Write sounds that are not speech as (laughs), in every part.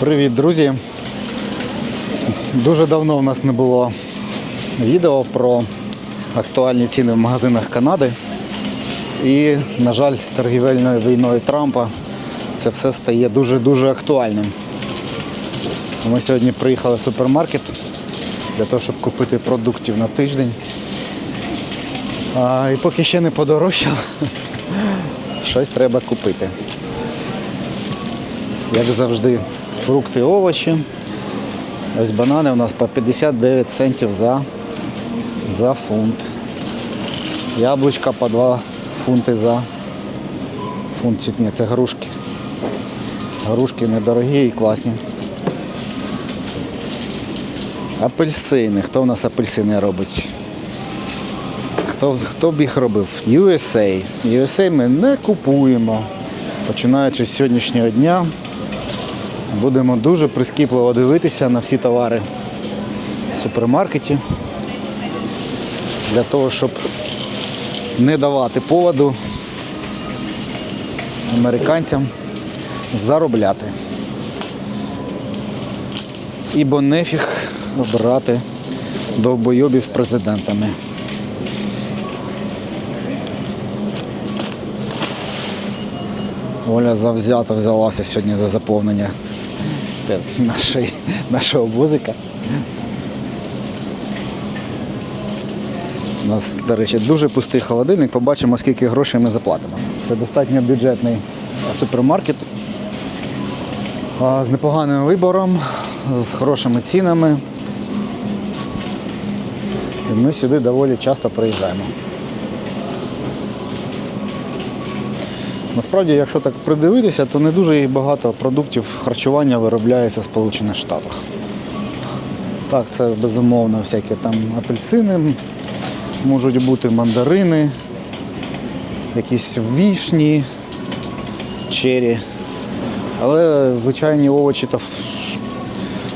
Привіт, друзі! Дуже давно в нас не було відео про актуальні ціни в магазинах Канади. І, на жаль, з торгівельною війною Трампа це все стає дуже-дуже актуальним. Ми сьогодні приїхали в супермаркет для того, щоб купити продуктів на тиждень. А, і поки ще не подорожчало, (laughs) щось треба купити. Як завжди, фрукти, овочі. Ось банани у нас по 59 центів за, за фунт. Яблучка по 2 фунти за фунт. Ні, це грушки. Грушки недорогі і класні. Апельсини. Хто в нас апельсини робить? Хто, хто б їх робив? USA. USA ми не купуємо. Починаючи з сьогоднішнього дня, будемо дуже прискіпливо дивитися на всі товари в супермаркеті для того, щоб не давати поводу американцям заробляти. Ібо нефіг обирати довбойобів президентами. Оля завзято взялася сьогодні за заповнення те- нашої, нашого возика. У нас, до речі, дуже пустий холодильник. Побачимо, скільки грошей ми заплатимо. Це достатньо бюджетний супермаркет з непоганим вибором, з хорошими цінами. І ми сюди доволі часто приїжджаємо. Насправді, якщо так придивитися, то не дуже багато продуктів харчування виробляється в Сполучених Штатах. Так, це безумовно всякі там апельсини, можуть бути мандарини, якісь вішні, чері. Але звичайні овочі та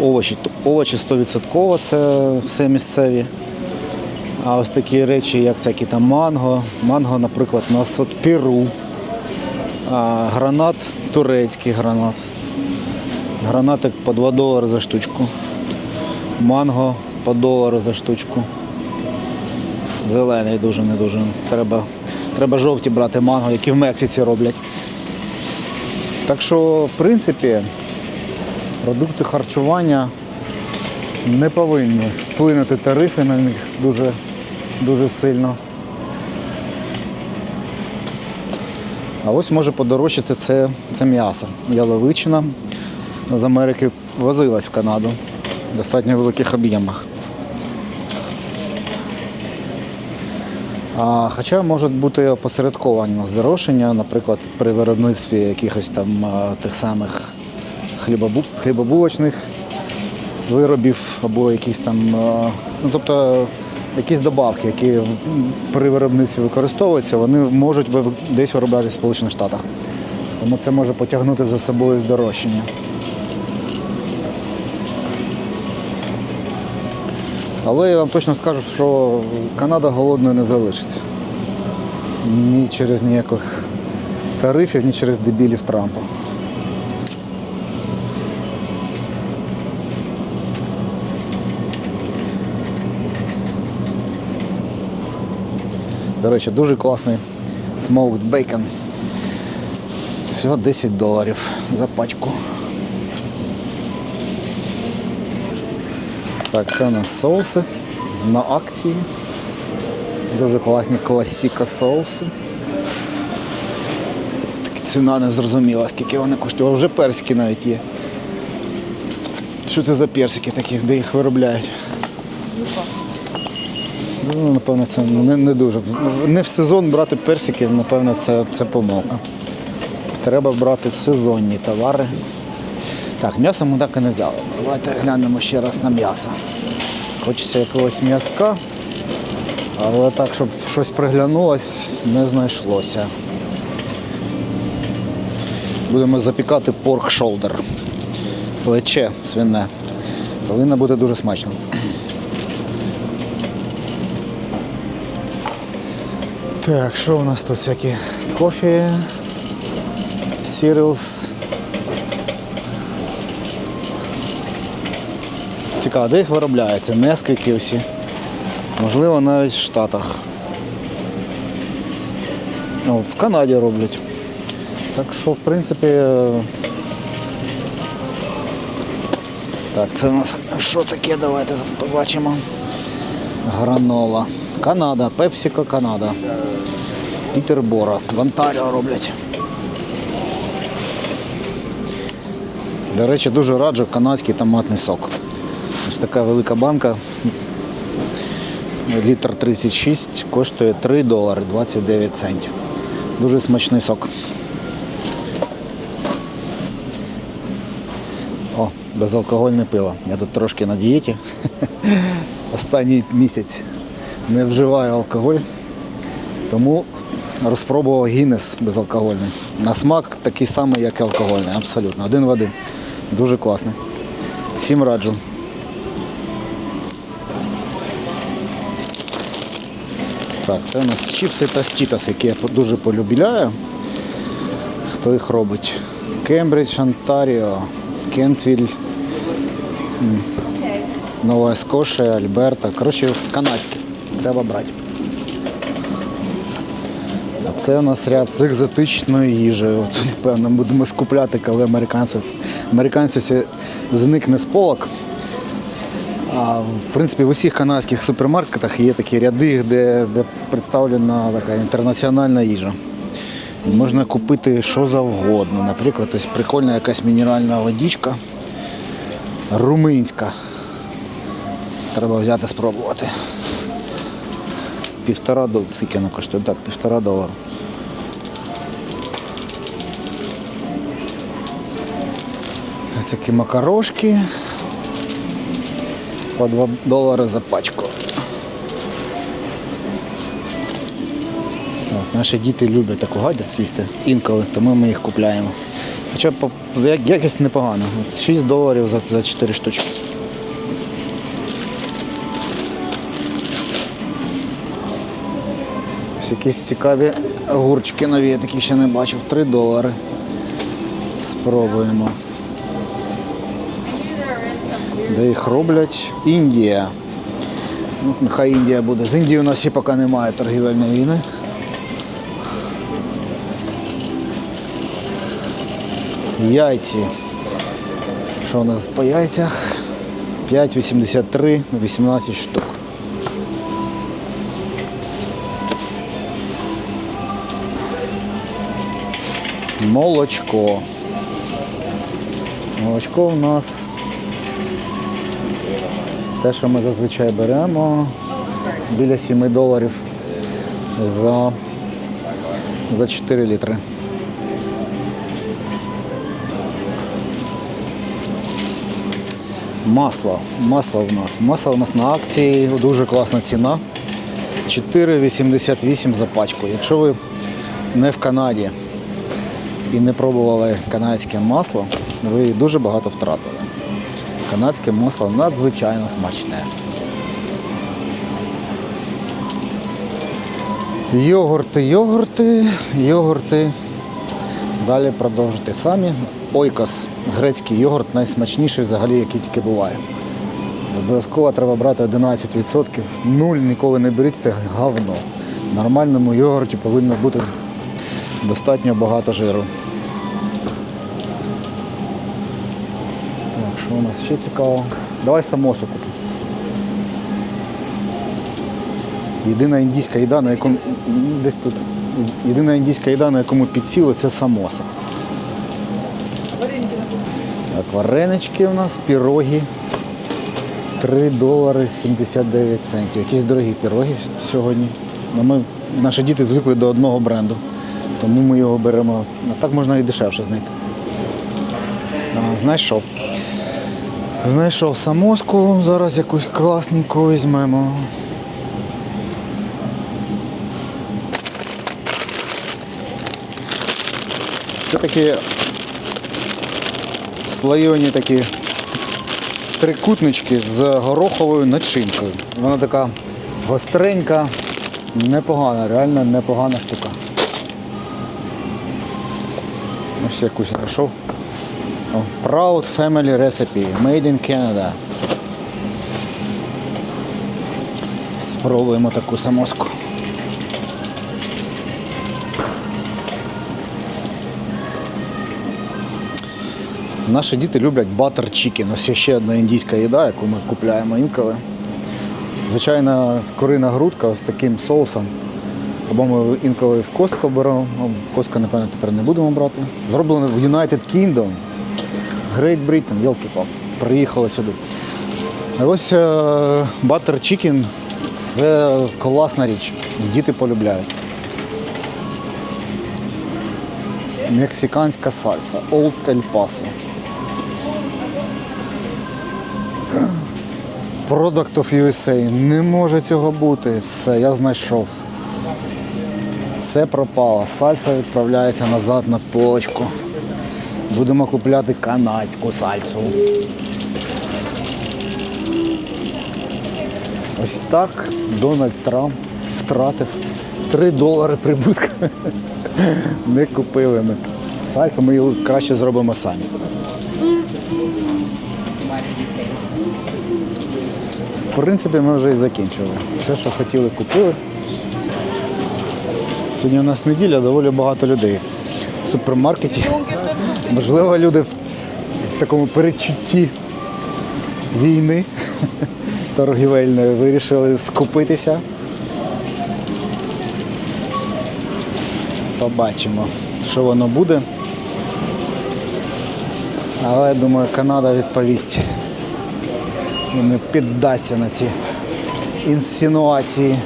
овочі, овочі 100% це все місцеві. А ось такі речі, як всякі там манго. Манго, наприклад, у нас от Перу. Гранат, турецький гранат. Гранатик по 2 долари за штучку. Манго по долару за штучку. Зелений дуже не дуже. Треба, треба жовті брати манго, які в Мексиці роблять. Так що, в принципі, продукти харчування не повинні вплинути тарифи на них дуже, дуже сильно. А ось може подорожчати це, це м'ясо. Яловичина з Америки возилась в Канаду в достатньо великих об'ємах. А, хоча можуть бути опосередковані здорожчання, наприклад, при виробництві якихось там тих самих хлібобу, хлібобулочних виробів або якісь там, ну тобто якісь добавки, які при виробництві використовуються, вони можуть десь вироблятися в Сполучених Штатах. Тому це може потягнути за собою здорожчання. Але я вам точно скажу, що Канада голодною не залишиться. Ні через ніяких тарифів, ні через дебілів Трампа. До речі, дуже класний smoked bacon. Всього 10 доларів за пачку. Так, це у нас соуси на акції. Дуже класні класіка соуси. Такі ціна не зрозуміла, скільки вони коштують. Вже персики навіть є. Що це за персики такі, де їх виробляють? Ну, напевно, це не, не дуже. Не в сезон брати персиків, напевно, це, це помилка. Треба брати сезонні товари. Так, м'ясо ми так і не взяли. Давайте глянемо ще раз на м'ясо. Хочеться якогось м'язка, але так, щоб щось приглянулось, не знайшлося. Будемо запікати порк шолдер. Плече свине. Повинно бути дуже смачно. Так, що у нас тут всякі кофе, cereals, Цікаво, де їх виробляється? Несквіки усі. Можливо, навіть в Штатах. О, в Канаді роблять. Так що, в принципі. Так, це у нас що таке? Давайте побачимо. Гранола. Канада, Пепсіко Канада. Пітербора. В Онтаріо роблять. До речі, дуже раджу канадський томатний сок. Ось така велика банка. Літр 36 коштує 3 долари 29 центів. Дуже смачний сок. О, безалкогольне пиво. Я тут трошки на дієті. (laughs) Останній місяць не вживаю алкоголь. Тому розпробував Гіннес безалкогольний. На смак такий самий, як і алкогольний, абсолютно. Один в один. Дуже класний. Всім раджу. Так, це у нас чіпси та стітас, які я дуже полюбляю. Хто їх робить? Кембридж, Онтаріо, Кентвіль, Нова Скоша, Альберта. Коротше, канадські. Треба брати. А це у нас ряд з екзотичною їжею. От, певно, будемо скупляти, коли американців, американці всі зникне з полок. А, в принципі, в усіх канадських супермаркетах є такі ряди, де, де представлена така інтернаціональна їжа. Можна купити що завгодно. Наприклад, ось прикольна якась мінеральна водичка. Румунська. Треба взяти спробувати. Півтора долара. Скільки воно коштує? Так, півтора долара. Ось такі макарошки. По 2 долари за пачку. Так, наші діти люблять таку гадість їсти інколи, тому ми їх купляємо. Хоча якість непогана. 6 доларів за 4 штучки. Ось якісь цікаві огурчики нові, я такі ще не бачив. 3 долари. Спробуємо. Де їх роблять? Індія. Ну, нехай Індія буде. З Індією у нас ще поки немає торгівельної війни. Яйці. Що у нас по яйцях? 5,83, 18 штук. Молочко. Молочко у нас те, що ми зазвичай беремо, біля 7 доларів за, за 4 літри. Масло. Масло в нас. Масло у нас на акції, дуже класна ціна. 4,88 за пачку. Якщо ви не в Канаді і не пробували канадське масло, ви дуже багато втратили. Канадське масло надзвичайно смачне. Йогурти, йогурти, йогурти. Далі продовжити самі. Ойкос, грецький йогурт найсмачніший взагалі, який тільки буває. Обов'язково треба брати 11%. Нуль ніколи не беріть, це говно. В нормальному йогурті повинно бути достатньо багато жиру. Ще цікаво? Давай самосу купимо. Єдина індійська їда, на якому десь тут. Єдина індійська їда, на якому підсіли, це самоса. Так, варенички у нас, піроги. 3 долари 79 центів. Якісь дорогі піроги сьогодні. Ну, ми, наші діти звикли до одного бренду, тому ми його беремо. А так можна і дешевше знайти. Знайшов. Знайшов самоску, зараз якусь класненьку візьмемо. Це такі слойоні такі трикутнички з гороховою начинкою. Вона така гостренька, непогана, реально непогана штука. Ось якусь знайшов. О, Proud Family Recipe, Made in Canada. Спробуємо таку самоску. Наші діти люблять батер чікен. Ось ще одна індійська їда, яку ми купуємо інколи. Звичайна курина грудка з таким соусом. Або ми інколи в Костко беремо, ну, Костко, напевно, тепер не будемо брати. Зроблено в United Kingdom, Great Britain, йолки пап приїхали сюди. Ось батер чікен це класна річ. Діти полюбляють. Мексиканська сальса, Old El Paso. Product of USA. Не може цього бути. Все, я знайшов. Все пропало. Сальса відправляється назад на полочку. Будемо купляти канадську сальсу. Ось так Дональд Трамп втратив 3 долари прибутку. (laughs) Не купили ми. Сальсу ми її краще зробимо самі. В принципі, ми вже і закінчили. Все, що хотіли, купили. Сьогодні у нас неділя, доволі багато людей в супермаркеті. Можливо, люди в такому передчутті війни (laughs) торгівельної вирішили скупитися. Побачимо, що воно буде. Але думаю, Канада відповість і не піддасться на ці інсинуації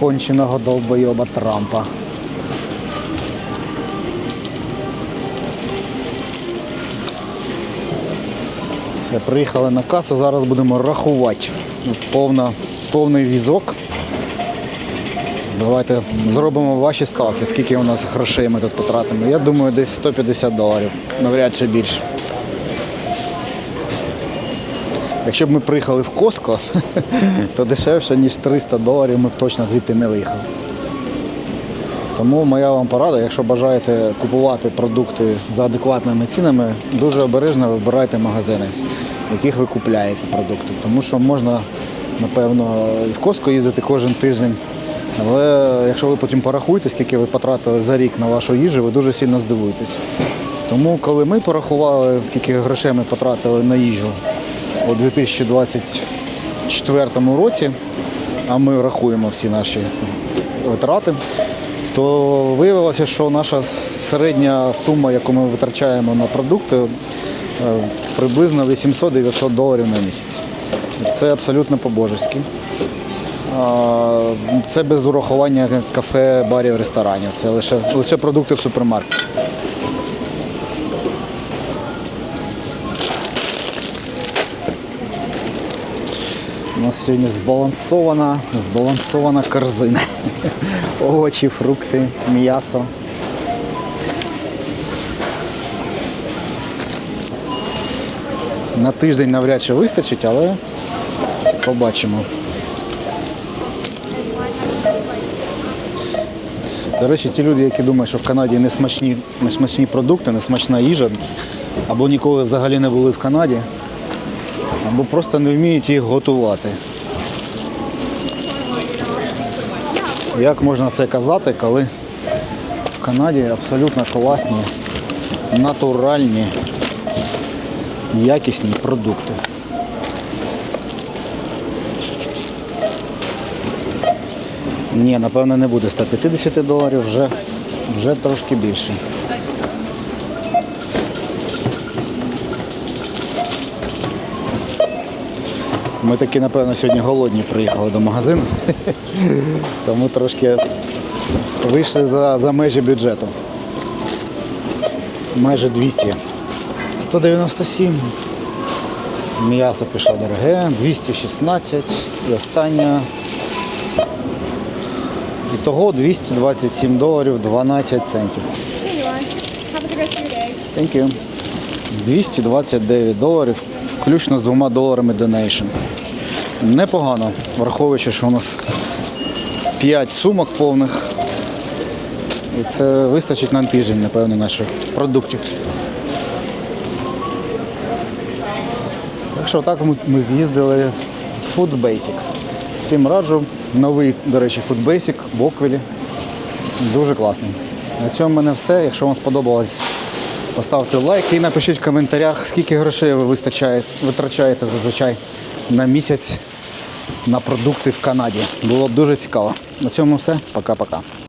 конченого довбойоба Трампа. Приїхали на касу, зараз будемо рахувати. Повна, повний візок. Давайте зробимо ваші ставки, скільки у нас грошей ми тут потратимо. Я думаю, десь 150 доларів, навряд чи більше. Якщо б ми приїхали в Костко, (laughs) то дешевше, ніж 300 доларів ми б точно звідти не виїхали. Тому моя вам порада, якщо бажаєте купувати продукти за адекватними цінами, дуже обережно вибирайте магазини, в яких ви купляєте продукти. Тому що можна, напевно, і в Костко їздити кожен тиждень. Але якщо ви потім порахуєте, скільки ви потратили за рік на вашу їжу, ви дуже сильно здивуєтесь. Тому коли ми порахували, скільки грошей ми потратили на їжу у 2024 році, а ми рахуємо всі наші витрати, то виявилося, що наша середня сума, яку ми витрачаємо на продукти, е, приблизно 800-900 доларів на місяць. Це абсолютно по-божески. Це без урахування кафе, барів, ресторанів. Це лише, лише продукти в супермаркеті. У нас сьогодні збалансована, збалансована корзина. Овочі, фрукти, м'ясо. На тиждень навряд чи вистачить, але побачимо. До речі, ті люди, які думають, що в Канаді не смачні, не смачні продукти, не смачна їжа, або ніколи взагалі не були в Канаді, або просто не вміють їх готувати. Як можна це казати, коли в Канаді абсолютно класні, натуральні, якісні продукти. Ні, напевно, не буде 150 доларів, вже, вже трошки більше. Ми таки, напевно, сьогодні голодні приїхали до магазину, (laughs) тому трошки вийшли за, за межі бюджету. Майже 200. 197. М'ясо пішло дороге, 216 і остання Ітого 227 доларів 12 центів. Thank you. 229 доларів, включно з двома доларами donation. Непогано, враховуючи, що у нас 5 сумок повних. І це вистачить на тиждень, напевно, наших продуктів. Так що так ми- з'їздили Food Basics. Всім раджу. Новий, до речі, Food Basic в. Дуже класний. На цьому в мене все. Якщо вам сподобалось, поставте лайк і напишіть в коментарях, скільки грошей ви вистачає, витрачаєте зазвичай на місяць на продукти в Канаді. Було б дуже цікаво. На цьому все. Пока-пока.